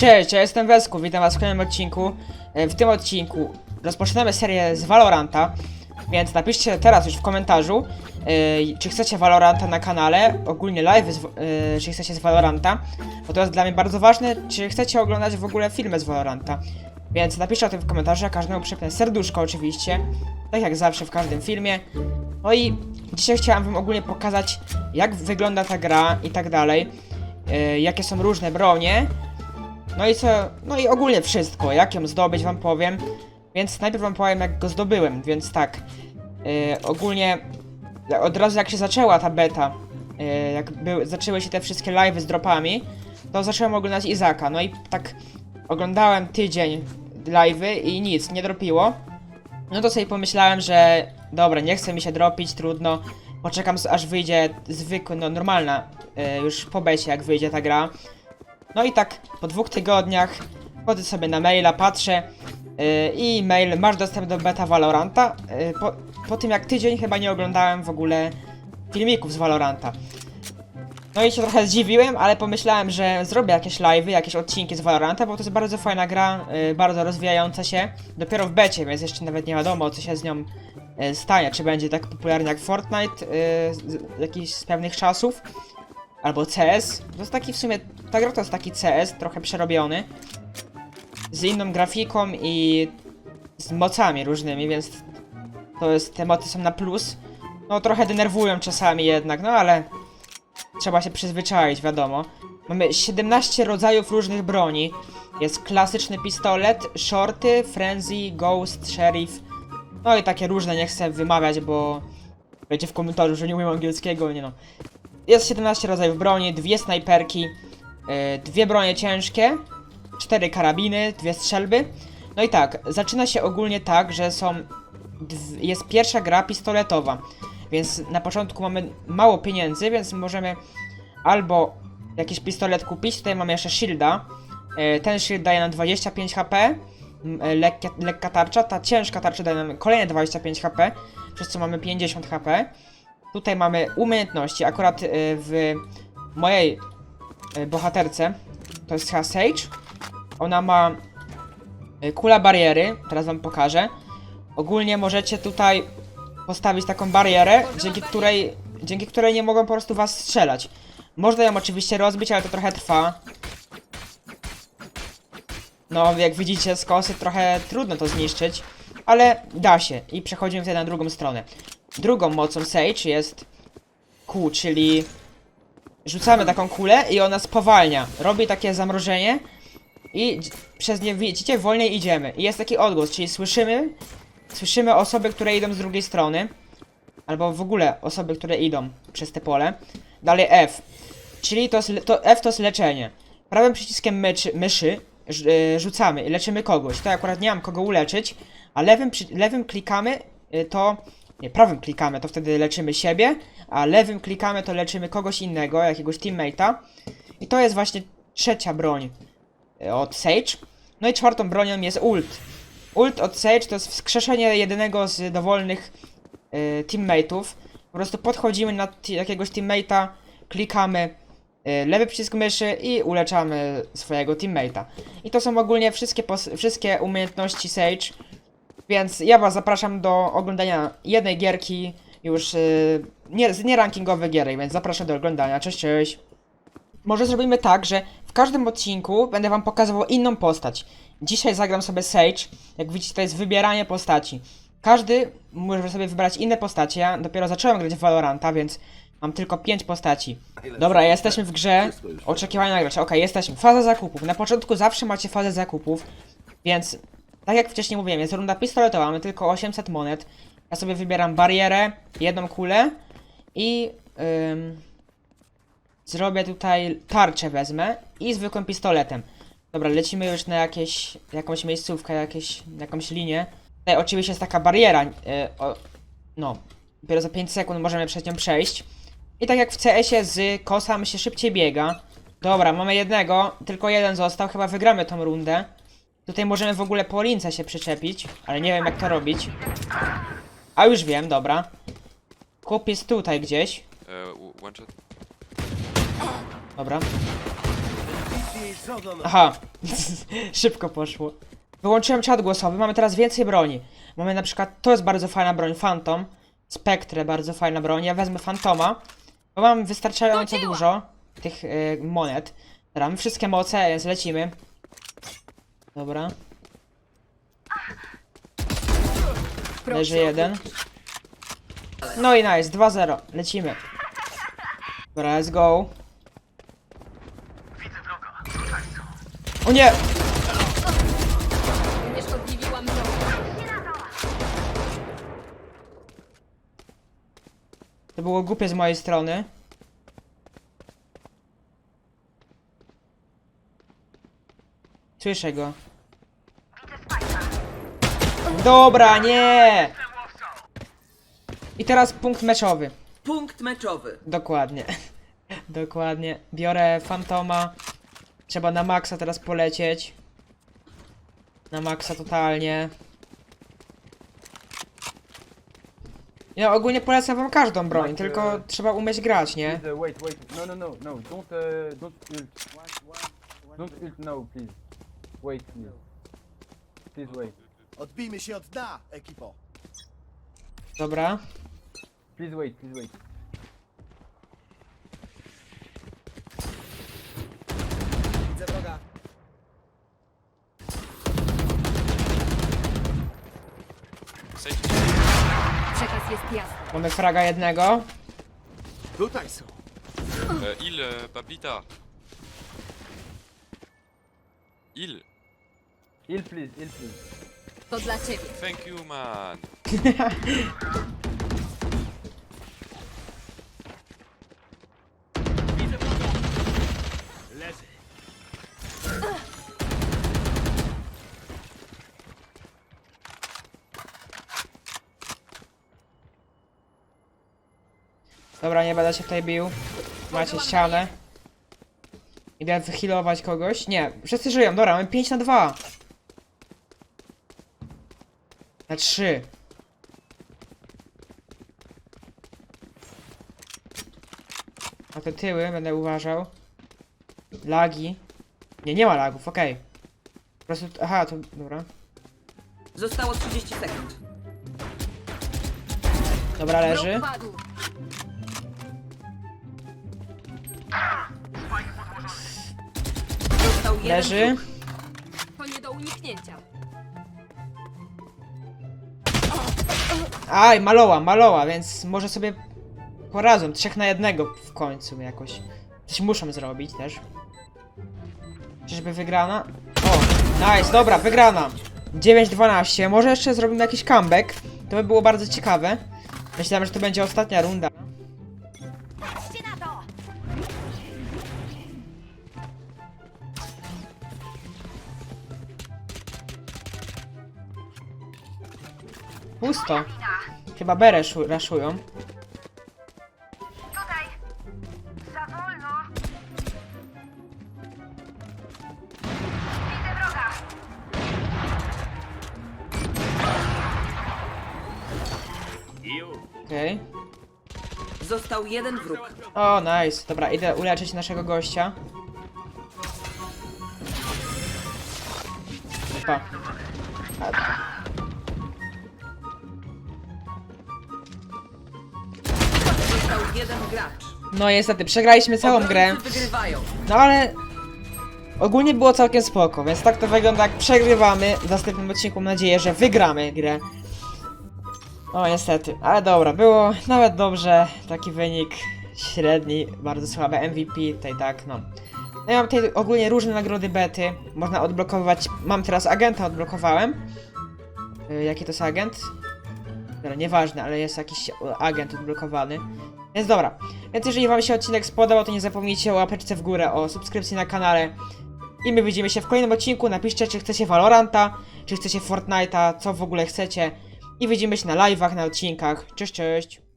Cześć, ja jestem Wesku, witam was w kolejnym odcinku. E, W tym odcinku rozpoczynamy serię z Valoranta, więc napiszcie teraz już w komentarzu, e, czy chcecie Valoranta na kanale, ogólnie live, e, czy chcecie z Valoranta, bo to jest dla mnie bardzo ważne, czy chcecie oglądać w ogóle filmy z Valoranta. Więc napiszcie o tym w komentarzu, a każdemu przypnę serduszko oczywiście, tak jak zawsze w każdym filmie. No i dzisiaj chciałem wam ogólnie pokazać, jak wygląda ta gra i tak dalej, jakie są różne bronie, no i co, no i ogólnie wszystko, jak ją zdobyć wam powiem. Więc najpierw wam powiem jak go zdobyłem, więc tak. Yy, ogólnie od razu jak się zaczęła ta beta, yy, jak były, zaczęły się te wszystkie live'y z dropami, to zacząłem oglądać Izaka. No i tak oglądałem tydzień live'y i nic, nie dropiło. No to sobie pomyślałem, że dobra, nie chce mi się dropić, trudno. Poczekam aż wyjdzie zwykły, no normalna, yy, już po becie jak wyjdzie ta gra. No i tak po dwóch tygodniach wchodzę sobie na maila, patrzę yy, i mail, masz dostęp do beta Valoranta. Yy, po, po tym jak tydzień chyba nie oglądałem w ogóle filmików z Valoranta. No i się trochę zdziwiłem, ale pomyślałem, że zrobię jakieś live'y, jakieś odcinki z Valoranta, bo to jest bardzo fajna gra, yy, bardzo rozwijająca się. Dopiero w becie, więc jeszcze nawet nie wiadomo co się z nią yy, stanie, czy będzie tak popularna jak Fortnite yy, z jakichś z pewnych czasów. Albo CS. To jest taki w sumie. Ta gra to jest taki CS, trochę przerobiony. Z inną grafiką i z mocami różnymi, więc to jest. Te mocy są na plus. No trochę denerwują czasami jednak, no ale trzeba się przyzwyczaić, wiadomo. Mamy 17 rodzajów różnych broni. Jest klasyczny pistolet, shorty, frenzy, ghost, sheriff. No i takie różne, nie chcę wymawiać, bo będzie w komentarzu, że nie umiem angielskiego, nie no. Jest 17 rodzajów broni, dwie snajperki, yy, dwie bronie ciężkie, cztery karabiny, dwie strzelby. No i tak, zaczyna się ogólnie tak, że są. Jest pierwsza gra pistoletowa, więc na początku mamy mało pieniędzy, więc możemy albo jakiś pistolet kupić. Tutaj mamy jeszcze shielda. Yy, ten shield daje nam 25 HP. e, Lekka, lekka tarcza, ta ciężka tarcza daje nam kolejne 25 HP, przez co mamy 50 HP. Tutaj mamy umiejętności. Akurat y, w mojej y, bohaterce to jest chyba Sage. Ona ma y, kula bariery. Teraz wam pokażę. Ogólnie możecie tutaj postawić taką barierę, dzięki której, dzięki której nie mogą po prostu was strzelać. Można ją oczywiście rozbić, ale to trochę trwa. No, jak widzicie, z kosy trochę trudno to zniszczyć, ale da się. I przechodzimy tutaj na drugą stronę. Drugą mocą Sage jest kół, czyli rzucamy taką kulę i ona spowalnia. Robi takie zamrożenie i przez nie widzicie wolniej idziemy. I jest taki odgłos, czyli słyszymy słyszymy osoby, które idą z drugiej strony. Albo w ogóle osoby, które idą przez te pole. Dalej F. Czyli to, to F to jest leczenie. Prawym przyciskiem myczy, myszy y, rzucamy i leczymy kogoś. Tutaj akurat nie mam kogo uleczyć, a lewym, lewym klikamy y, to. Nie, prawym klikamy, to wtedy leczymy siebie, a lewym klikamy, to leczymy kogoś innego, jakiegoś teammate'a. I to jest właśnie trzecia broń y, od Sage. No i czwartą bronią jest ult. Ult od Sage to jest wskrzeszenie jednego z dowolnych y, teammate'ów. Po prostu podchodzimy na jakiegoś teammate'a, klikamy y, lewy przycisk myszy i uleczamy swojego teammate'a. I to są ogólnie wszystkie, wszystkie umiejętności Sage. Więc ja was zapraszam do oglądania jednej gierki już y, nie, z nierankingowych więc zapraszam do oglądania. Cześć, cześć. Może zrobimy tak, że w każdym odcinku będę wam pokazywał inną postać. Dzisiaj zagram sobie Sage. Jak widzicie, to jest wybieranie postaci. Każdy może sobie wybrać inne postacie. Ja dopiero zacząłem grać w Valoranta, więc mam tylko 5 postaci. Dobra, jesteśmy w grze. Oczekiwania na gracza. Okej, jesteśmy. Faza zakupów. Na początku zawsze macie fazę zakupów, więc tak jak wcześniej mówiłem, jest runda pistoletowa, mamy tylko 800 monet. Ja sobie wybieram barierę, jedną kulę i ym, zrobię tutaj tarczę wezmę i zwykłym pistoletem. Dobra, lecimy już na jakieś, jakąś miejscówkę, jakieś, jakąś linię. Tutaj oczywiście jest taka bariera, y, o, no, dopiero za 5 sekund możemy przez nią przejść. I tak jak w CS-ie z kosam się szybciej biega. Dobra, mamy jednego, tylko jeden został, chyba wygramy tą rundę. Tutaj możemy w ogóle po lince się przyczepić, ale nie wiem jak to robić. A już wiem, dobra. Kup jest tutaj gdzieś. Uh, w- one shot. Dobra. Aha, szybko poszło. Wyłączyłem czat głosowy, mamy teraz więcej broni. Mamy na przykład, to jest bardzo fajna broń, Phantom. Spectre, bardzo fajna broń. Ja wezmę Phantoma, bo mam wystarczająco dużo tych y, monet. Dobra, mamy wszystkie moce, więc lecimy. Dobra, leży jeden. No i nice, 2-0, lecimy. Dobra, let's go. O nie! Unieszkodliwiłam. To było głupie z mojej strony. Słyszę go. Dobra, nie! I teraz punkt meczowy. Punkt meczowy. Dokładnie. Dokładnie. Biorę Fantoma. Trzeba na maksa teraz polecieć. Na maksa totalnie. Ja ogólnie polecam wam każdą broń, tylko trzeba umieć grać, nie? Please, uh, wait, wait. No, no, no, no. Don't, uh, don't ult. Don't ult now, please. Wait, please. Please wait. Odbijmy się od dna, ekipo. Dobra. Please wait, please wait. Widzę wroga. Przekaz jest jasny. Mamy fraga jednego. Tutaj są. Euh, il, euh, Pablita. Il. Heal, please, heal, please. To dla ciebie. Thank you, man. Leży. Dobra, nie będę się tutaj bił. Macie ścianę. Idę wyhealować kogoś. Nie, wszyscy żyją. Dobra, mamy 5 na 2. 3. A te tyły będę uważał. Lagi. Nie, nie ma lagów, okej. Po prostu, aha, to, dobra. Zostało 30 sekund. Dobra, leży. Wróg padł. Został jeden Leży. To nie do uniknięcia. Aj, maloła, maloła, więc może sobie poradzą. Trzech na jednego w końcu jakoś. Coś muszą zrobić też. Czyżby wygrana? O, nice, dobra, wygrana. 9-12, może jeszcze zrobimy jakiś comeback. To by było bardzo ciekawe. Myślałem, że to będzie ostatnia runda. Pusto. Chyba B raszu- raszują. Tutaj! Za wolno! Widzę wroga! Okej. Został jeden wróg. O, nice. Dobra, idę uleczyć naszego gościa. Pa. Jeden gracz. No niestety, przegraliśmy całą grę. Obrońcy wygrywają. No ale ogólnie było całkiem spoko, więc tak to wygląda jak przegrywamy. W następnym odcinku mam nadzieję, że wygramy grę. O niestety, ale dobra, było nawet dobrze. Taki wynik średni, bardzo słaby MVP, tutaj tak, no. No ja mam tutaj ogólnie różne nagrody bety. Można odblokowywać. Mam teraz agenta odblokowałem. Y, jaki to jest agent? Dobra, nieważne, ale jest jakiś agent odblokowany. Więc dobra. Więc jeżeli wam się odcinek spodobał, to nie zapomnijcie o łapeczce w górę, o subskrypcji na kanale. I my widzimy się w kolejnym odcinku. Napiszcie, czy chcecie Valoranta, czy chcecie Fortnite'a, co w ogóle chcecie. I widzimy się na live'ach, na odcinkach. Cześć, cześć.